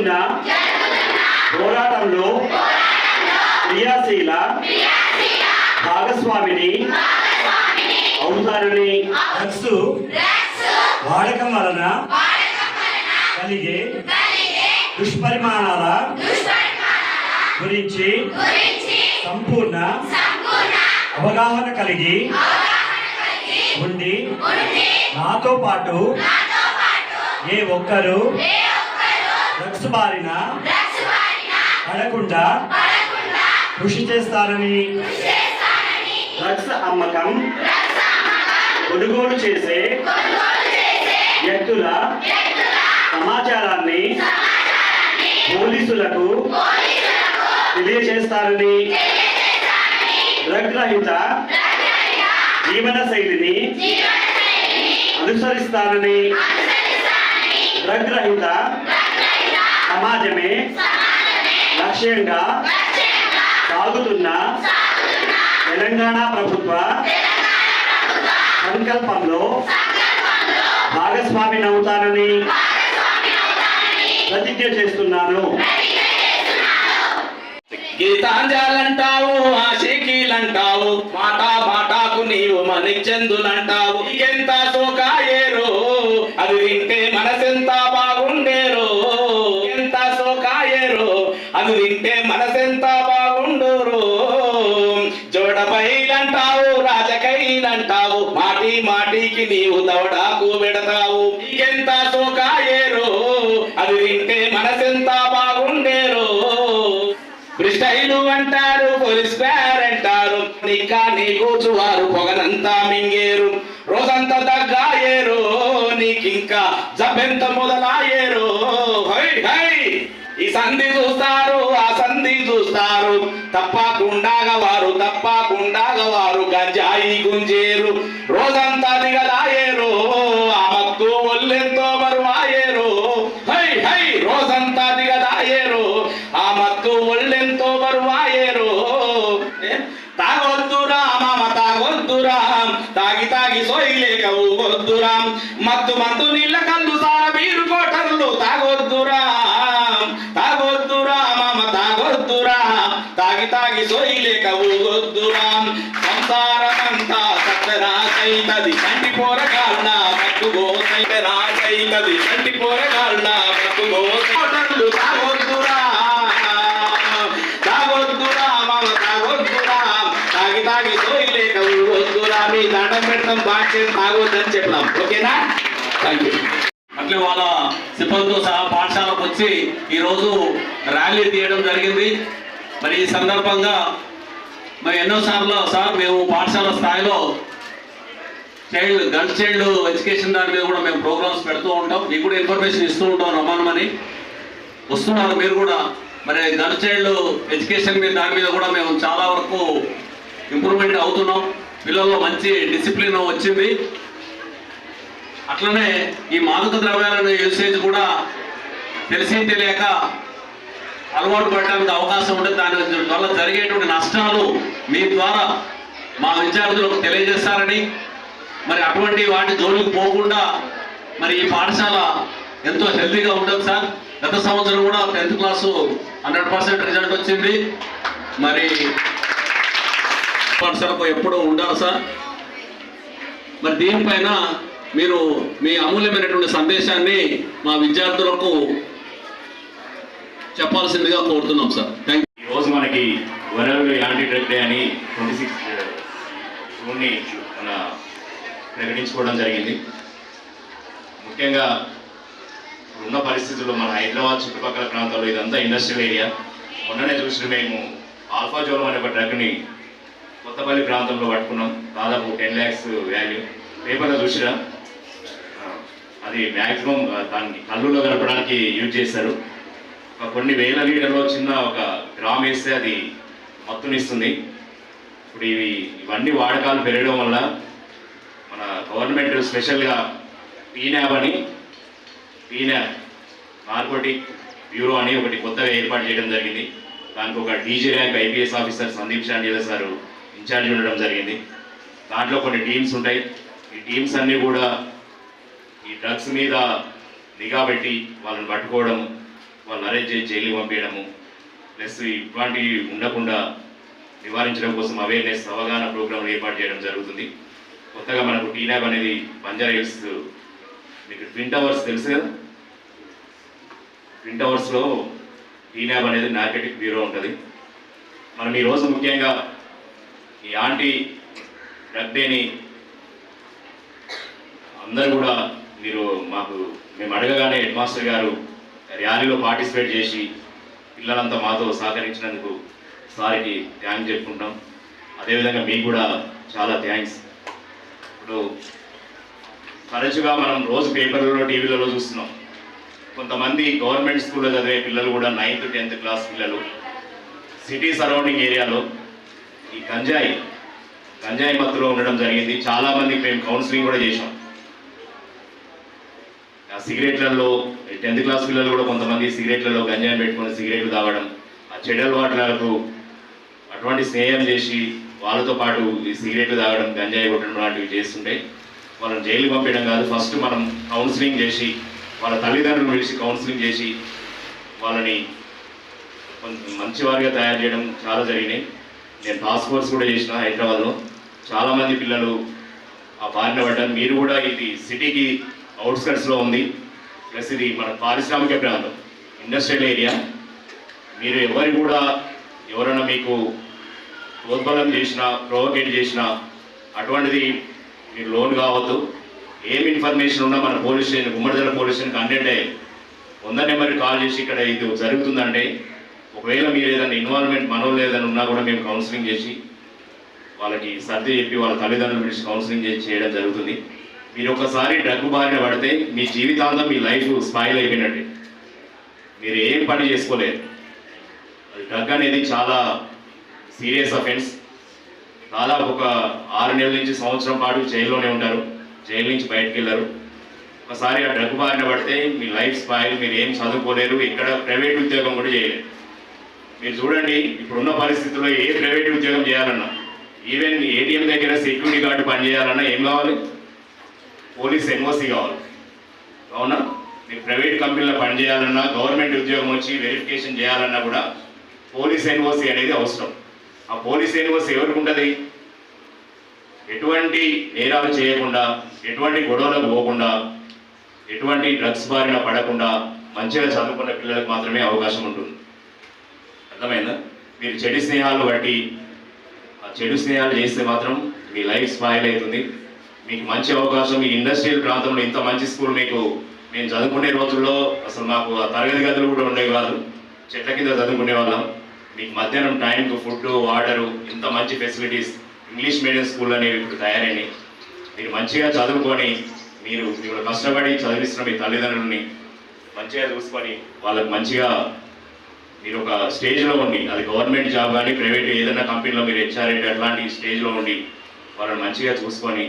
జరుగుతున్న పోరాటంలో క్రియాశీల భాగస్వామిని అవుతారని డ్రగ్స్ వాడకం వలన కలిగే దుష్పరిమాణాల గురించి సంపూర్ణ అవగాహన కలిగి ఉండి నాతో పాటు ఏ ఒక్కరు డ్రగ్స్ బారిన పడకుండా కృషి చేస్తారని డ్రగ్స్ అమ్మకం కొనుగోలు చేసే వ్యక్తుల సమాచారాన్ని పోలీసులకు తెలియజేస్తారని డ్రగ్ రహిత జీవన శైలిని అనుసరిస్తారని డ్రగ్ రహిత సమాజమే లక్ష్యంగా సాగుతున్న తెలంగాణ ప్రభుత్వ సంకల్పంలో భాగస్వామిని అవుతానని ప్రతిజ్ఞ చేస్తున్నాను. గీతాంజాలంటావు ఆశీకీలంటావు మాట మాటాకు నీవు మణిచందులంటావు. ఎంత సోకాయేరో అది వింటే మనసెంత వింటే మనసెంత బాగుండోరో. జోడపైలంటావు రాజకైలంటావు మాటి మాటికి నీవు దవడాకు పెడతావు ఎంత సోకాయేరో అది వింటే మనసెంత బాగుండేరో. బ్రిస్టైలు అంటారు పోలీస్ స్క్వేర్ అంటారు ఇంకా నీ కూర్చువారు పొగనంతా మింగేరు. రోజంతా దగ్గాయేరు నీకింకా జబ్బెంత మొదలాయేరు. ఈ సంధి చూస్తారు ఆ సంధి చూస్తారు. తప్పకుండాగా వారు తప్పకుండాగా వారు గంజాయి గుంజేరు. రోజంతా దిగలాయేరు ఆ మత్తు ఒళ్ళెంతో బరువాయేరు. High high. రోజంతా దిగలాయేరు ఆ మత్తు ఒళ్ళెంతో బరువాయేరు. తాగొద్దురా మామ తాగొద్దురా తాగి తాగి సోయి లేక వద్దురా మత్తు మత్తు నీళ్ళ కల్లు సార బీరు కోటర్లు తాగొద్దురా తాగొద్దురా మామ తాగొద్దురా తాగి తాగి సోయిలేక ఊగొద్దురా సంసారమంతా సత్తరాసైతది కంటి పోరగాళ్ళ పట్టుగోసైతే రాసైతది కంటి పోరగాళ్ళ పట్టుగోసై తాగొద్దురా. తాగొద్దురా మామ తాగొద్దురా. తాగి తాగి సోయిలేక ఊగొద్దురా మీ దండం పెట్టడం బాగా తాగొద్దని చెప్పినాం ఓకేనా? థ్యాంక్ యూ అట్లే వాళ్ళ సిబ్బందితో సహా పాఠశాలకు వచ్చి ఈరోజు ర్యాలీ తీయడం జరిగింది. మరి ఈ సందర్భంగా మరి ఎన్నోసార్లు సార్ మేము పాఠశాల స్థాయిలో చైల్డ్ గర్ల్స్ చైల్డ్ ఎడ్యుకేషన్ దాని మీద కూడా మేము ప్రోగ్రామ్స్ పెడుతూ ఉంటాం. మీకు కూడా ఇన్ఫర్మేషన్ ఇస్తూ ఉంటాం రమ్మనమని. వస్తున్నారు మీరు కూడా. మరి గర్ల్స్ చైల్డ్ ఎడ్యుకేషన్ మీద దాని మీద కూడా మేము చాలా వరకు ఇంప్రూవ్మెంట్ అవుతున్నాం. పిల్లల్లో మంచి డిసిప్లిన్ వచ్చింది. అట్లనే ఈ మాదక ద్రవ్యాలను యూసేజ్ కూడా తెలిసి తెలియక అలవాటు పడడానికి అవకాశం ఉంటే దాని వల్ల జరిగేటువంటి నష్టాలు మీ ద్వారా మా విద్యార్థులకు తెలియజేస్తారని మరి అటువంటి వాటి జోలికి పోకుండా మరి ఈ పాఠశాల ఎంతో హెల్తీగా ఉంటుంది సార్. గత సంవత్సరం కూడా tenth class hundred percent result వచ్చింది. మరి పాఠశాలకు ఎప్పుడూ ఉండాలి సార్. మరి దీనిపైన మీరు మీ అమూల్యమైనటువంటి సందేశాన్ని మా విద్యార్థులకు చెప్పాల్సిందిగా కోరుతున్నాం సార్. థ్యాంక్ ఈ రోజు మనకి వరల్డ్ యాంటీ డ్రగ్ డే అని ట్వంటీ సిక్స్ జూన్ని మన ప్రకటించుకోవడం జరిగింది. ముఖ్యంగా ఉన్న పరిస్థితుల్లో మన హైదరాబాద్ చుట్టుపక్కల ప్రాంతాల్లో ఇదంతా ఇండస్ట్రియల్ ఏరియా మొన్ననే చూసిన మేము ఆల్ఫా జోలం అనే ఒక డ్రగ్ని కొత్తపల్లి ప్రాంతంలో పట్టుకున్నాం. దాదాపు టెన్ ల్యాక్స్ వాల్యూ పేపర్లో చూసిరా? అది మ్యాక్సిమం దాన్ని కళ్ళులో కలపడానికి యూజ్ చేశారు. కొన్ని వేల లీటర్లో చిన్న ఒక గ్రామ్ వేస్తే అది మత్తునిస్తుంది. ఇప్పుడు ఇవి ఇవన్నీ వాడకాలు పెరగడం వల్ల మన గవర్నమెంట్ స్పెషల్గా పీనాబ్ అని పీనాబ్ నార్కోటిక్ బ్యూరో అని ఒకటి కొత్తగా ఏర్పాటు చేయడం జరిగింది. దానికి ఒక DG rank IPS officer Sandeep Shandilya sir in charge ఉండడం జరిగింది. దాంట్లో కొన్ని టీమ్స్ ఉంటాయి. ఈ టీమ్స్ అన్నీ కూడా ఈ డ్రగ్స్ మీద నిఘా పెట్టి వాళ్ళని పట్టుకోవడం వాళ్ళని అరెస్ట్ చేసి జైలు పంపించడము ప్లస్ ఇటువంటివి ఉండకుండా నివారించడం కోసం అవేర్నెస్ అవగాహన ప్రోగ్రాంలు ఏర్పాటు చేయడం జరుగుతుంది. కొత్తగా మనకు టీనాబ్ అనేది బంజారా హిల్స్ మీకు ట్విన్ టవర్స్ తెలుసు కదా? ట్విన్ టవర్స్లో టీనాబ్ అనేది నార్కెటిక్ బ్యూరో ఉంటుంది. మనం ఈరోజు ముఖ్యంగా ఈ యాంటీ డ్రగ్ డేని అందరూ కూడా మీరు మాకు మేము అడగగానే హెడ్ మాస్టర్ గారు ర్యాలీలో పార్టిసిపేట్ చేసి పిల్లలంతా మాతో సహకరించినందుకు సార్కి థ్యాంక్ చెప్పుకుంటాం అదేవిధంగా మీకు కూడా చాలా థ్యాంక్స్. ఇప్పుడు తరచుగా మనం రోజు పేపర్లలో టీవీలలో చూస్తున్నాం. కొంతమంది గవర్నమెంట్ స్కూల్లో చదివే పిల్లలు కూడా నైన్త్ టెన్త్ క్లాస్ పిల్లలు సిటీ సరౌండింగ్ ఏరియాలో ఈ గంజాయి గంజాయి మత్తులో ఉండడం జరిగింది. చాలామందికి మేము కౌన్సిలింగ్ కూడా చేశాం. ఆ సిగరెట్లలో టెన్త్ క్లాస్ పిల్లలు కూడా కొంతమంది సిగరెట్లలో గంజాయి పెట్టుకొని సిగరెట్లు తాగడం ఆ చెడు అలవాట్లకు అటువంటి స్నేహం చేసి వాళ్ళతో పాటు ఈ సిగరెట్లు తాగడం గంజాయి కొట్టడం లాంటివి చేస్తుంటే వాళ్ళని జైలు పంపించడం కాదు. ఫస్ట్ మనం కౌన్సిలింగ్ చేసి వాళ్ళ తల్లిదండ్రులను పిలిచి కౌన్సిలింగ్ చేసి వాళ్ళని కొంచెం మంచివారిగా తయారు చేయడం చాలా జరిగినాయి. నేను టాస్క్ ఫోర్స్ కూడా చేసిన హైదరాబాద్లో. చాలామంది పిల్లలు ఆ బారిన పడ్డారు. మీరు కూడా ఇది సిటీకి అవుట్స్కట్స్లో ఉంది. ప్లస్ ఇది మన పారిశ్రామిక ప్రాంతం ఇండస్ట్రియల్ ఏరియా మీరు ఎవరు కూడా ఎవరైనా మీకు ప్రోద్బలం చేసినా ప్రొవోకేట్ చేసినా అటువంటిది మీరు లోన్ కావద్దు. ఏం ఇన్ఫర్మేషన్ ఉన్నా మన పోలీస్ స్టేషన్ గుమ్మడిదల పోలీస్ స్టేషన్కి హండ్రెడ్ వంద నెంబర్కి కాల్ చేసి ఇక్కడ ఇది జరుగుతుందంటే ఒకవేళ మీరు ఏదైనా ఇన్వాల్వ్మెంట్ మనోళ్ళు ఏదైనా ఉన్నా కూడా మేము కౌన్సిలింగ్ చేసి వాళ్ళకి సర్ది చెప్పి వాళ్ళ తల్లిదండ్రులు పిలిచి కౌన్సిలింగ్ చేసి చేయడం జరుగుతుంది. మీరు ఒకసారి డ్రగ్ బారిన పడితే మీ జీవితాంతం మీ లైఫ్ స్మైల్ అయిపోయినట్టే. మీరు ఏం పని చేసుకోలేరు డ్రగ్ అనేది చాలా సీరియస్ అఫెన్స్. దాదాపు ఒక ఆరు నెలల నుంచి సంవత్సరం పాటు జైల్లోనే ఉంటారు. జైలు నుంచి బయటకు వెళ్ళారు. ఒకసారి ఆ డ్రగ్ బారిన పడితే మీ లైఫ్ స్పాయిల్ మీరు ఏం చదువుకోలేరు ఇక్కడ ప్రైవేట్ ఉద్యోగం కూడా చేయలేరు మీరు చూడండి ఇప్పుడున్న పరిస్థితుల్లో ఏ ప్రైవేట్ ఉద్యోగం చేయాలన్నా ఈవెన్ ఏటీఎం దగ్గర సెక్యూరిటీ గార్డు పని చేయాలన్నా ఏం కావాలి? పోలీస్ ఎన్ఓసి కావాలి. అవునా? మీరు ప్రైవేట్ కంపెనీలో పని చేయాలన్నా గవర్నమెంట్ ఉద్యోగం వచ్చి వెరిఫికేషన్ చేయాలన్నా కూడా పోలీస్ ఎన్ఓసి అనేది అవసరం. ఆ పోలీస్ ఎన్ఓసి ఎవరికి ఉంటుంది? ఎటువంటి నేరాలు చేయకుండా ఎటువంటి గొడవలకు పోకుండా ఎటువంటి డ్రగ్స్ బారిన పడకుండా మంచిగా చదువుకున్న పిల్లలకు మాత్రమే అవకాశం ఉంటుంది. అర్థమైందా? మీరు చెడు స్నేహాలు బట్టి ఆ చెడు స్నేహాలు చేస్తే మాత్రం మీ లైఫ్ స్పాయిల్ అవుతుంది. మీకు మంచి అవకాశం మీ ఇండస్ట్రియల్ ప్రాంతంలో ఇంత మంచి స్కూల్ మీకు మేము చదువుకునే రోజుల్లో అసలు మాకు ఆ తరగతి గదులు కూడా ఉండేవి కాదు. చెట్ల కింద చదువుకునే వాళ్ళం. మీకు మధ్యాహ్నం టైంకు ఫుడ్ వాటరు ఇంత మంచి ఫెసిలిటీస్ ఇంగ్లీష్ మీడియం స్కూల్ అనేవి ఇప్పుడు తయారైనాయి. మీరు మంచిగా చదువుకొని మీరు ఇప్పుడు కష్టపడి చదివిస్తున్న మీ తల్లిదండ్రులని మంచిగా చూసుకొని వాళ్ళకి మంచిగా మీరు ఒక స్టేజ్లో ఉండి అది గవర్నమెంట్ జాబ్ కానీ ప్రైవేట్ ఏదైనా కంపెనీలో మీరు హెచ్ఆర్ఏ అట్లాంటి స్టేజ్లో ఉండి వాళ్ళని మంచిగా చూసుకొని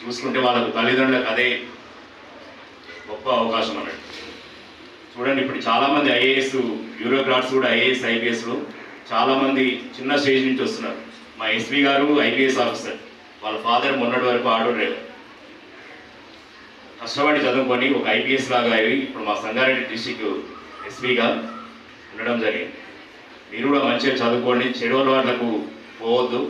చూసుకుంటే వాళ్ళకు తల్లిదండ్రులకు అదే గొప్ప అవకాశం అన్నట్టు. చూడండి ఇప్పుడు చాలామంది ఐఏఎస్ బ్యూరోక్రాట్స్ కూడా ఐఏఎస్ ఐపీఎస్లు చాలామంది చిన్న స్టేజ్ నుంచి వస్తున్నారు. మా ఎస్పీ గారు ఐపీఎస్ ఆఫీసర్. వాళ్ళ ఫాదర్ మొన్నటి వరకు ఆటో డ్రైవర్ కష్టపడి చదువుకొని ఒక ఐపీఎస్ లాగా అయ్యి ఇప్పుడు మా సంగారెడ్డి డిస్టిక్ ఎస్పీగా ఉండడం జరిగింది. మీరు కూడా మంచిగా చదువుకోండి. చెడు అలవాట్లకు పోవద్దు.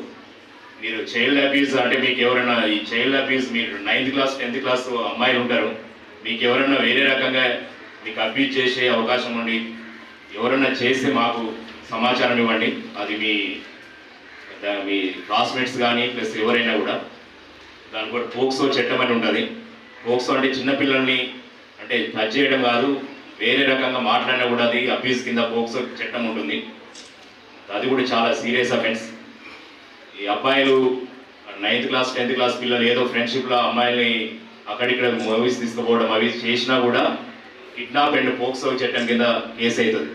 మీరు చైల్డ్ అబ్యూస్ అంటే మీకు ఎవరైనా ఈ చైల్డ్ అబ్యూస్ మీరు నైన్త్ క్లాస్ టెన్త్ క్లాస్ అమ్మాయిలు ఉంటారు. మీకు ఎవరైనా వేరే రకంగా మీకు అబ్యూజ్ చేసే అవకాశం ఉండి ఎవరైనా చేస్తే మాకు సమాచారం ఇవ్వండి. అది మీ దా- మీ క్లాస్మేట్స్ కానీ ప్లస్ ఎవరైనా కూడా దాని కూడా పోక్సో చట్టం అని ఉంటుంది. పోక్సో అంటే చిన్నపిల్లల్ని అంటే టచ్ చేయడం కాదు వేరే రకంగా మాట్లాడినా కూడా అది అబ్యూస్ కింద పోక్సో చట్టం ఉంటుంది. అది కూడా చాలా సీరియస్ అఫెన్స్ ఈ అబ్బాయిలు నైన్త్ క్లాస్ టెన్త్ క్లాస్ పిల్లలు ఏదో ఫ్రెండ్షిప్లో అమ్మాయిల్ని అక్కడిక్కడ మూవీస్ తీసుకుపోవడం అవి చేసినా కూడా కిడ్నాప్ అండ్ పోక్సో చట్టం కింద కేసు అవుతుంది.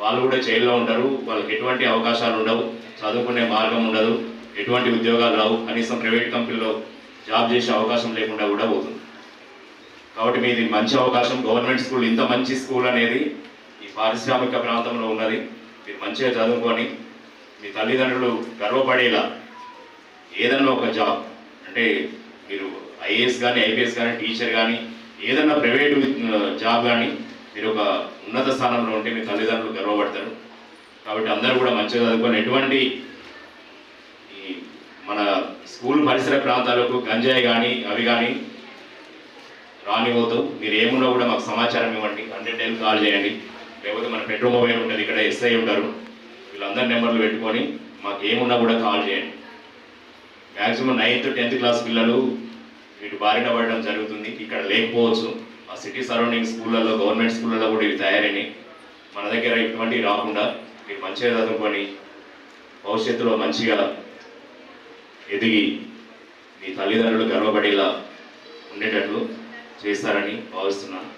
వాళ్ళు కూడా జైల్లో ఉంటారు. వాళ్ళకి ఎటువంటి అవకాశాలు ఉండవు. చదువుకునే మార్గం ఉండదు. ఎటువంటి ఉద్యోగాలు రావు. కనీసం ప్రైవేట్ కంపెనీలో జాబ్ చేసే అవకాశం లేకుండా కూడా పోతుంది. కాబట్టి మీది మంచి అవకాశం. గవర్నమెంట్ స్కూల్ ఇంత మంచి స్కూల్ అనేది ఈ పారిశ్రామిక ప్రాంతంలో ఉన్నది. మీరు మంచిగా చదువుకొని మీ తల్లిదండ్రులు గర్వపడేలా ఏదన్నా ఒక జాబ్ అంటే మీరు ఐఏఎస్ కానీ ఐపీఎస్ కానీ టీచర్ కానీ ఏదన్నా ప్రైవేట్ జాబ్ కానీ మీరు ఒక ఉన్నత స్థానంలో ఉంటే మీ తల్లిదండ్రులు గర్వపడతారు. కాబట్టి అందరూ కూడా మంచిగా చదువుకొని ఎటువంటి ఈ మన స్కూల్ పరిసర ప్రాంతాలకు గంజాయి కానీ అవి కానీ రానివ్వద్దు మీరు ఏమున్నా కూడా మాకు సమాచారం ఇవ్వండి. హండ్రెడ్ టైం కాల్ చేయండి. లేకపోతే మన పెట్రోల్ మొబైల్ ఉంటుంది ఇక్కడ ఎస్ఐ ఉంటారు. వీళ్ళందరి నెంబర్లు పెట్టుకొని మాకు ఏమున్నా కూడా కాల్ చేయండి. మ్యాక్సిమం నైన్త్ టెన్త్ క్లాస్ పిల్లలు వీటి బారిన పడడం జరుగుతుంది. ఇక్కడ లేకపోవచ్చు. ఆ సిటీ సరౌండింగ్ స్కూళ్ళల్లో గవర్నమెంట్ స్కూళ్ళల్లో కూడా ఇవి తయారైనాయి. మన దగ్గర ఇటువంటివి రాకుండా మీరు మంచిగా చదువుకొని భవిష్యత్తులో మంచిగా ఎదిగి మీ తల్లిదండ్రులు గర్వపడేలా ఉండేటట్లు చేస్తారని భావిస్తున్నాను.